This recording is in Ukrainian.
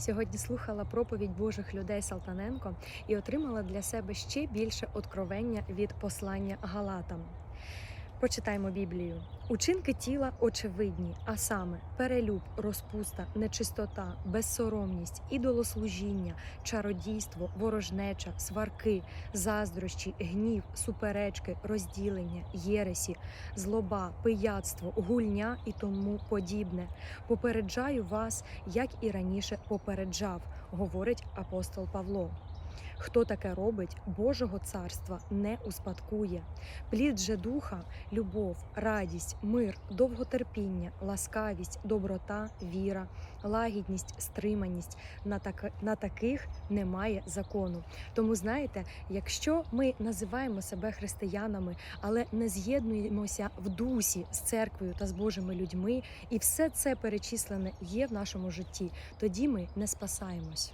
Сьогодні слухала проповідь Божих людей Салтаненко і отримала для себе ще більше откровення від послання Галатам. Почитаємо Біблію. Учинки тіла очевидні, а саме перелюб, розпуста, нечистота, безсоромність, ідолослужіння, чародійство, ворожнеча, сварки, заздрощі, гнів, суперечки, розділення, єресі, злоба, пияцтво, гульня і тому подібне. Попереджаю вас, як і раніше попереджав, говорить апостол Павло. Хто таке робить, Божого царства не успадкує. Плід же духа, любов, радість, мир, довготерпіння, ласкавість, доброта, віра, лагідність, стриманість. На, так, на таких немає закону. Тому знаєте, якщо ми називаємо себе християнами, але не з'єднуємося в дусі з церквою та з Божими людьми, і все це перечислене є в нашому житті, тоді ми не спасаємось.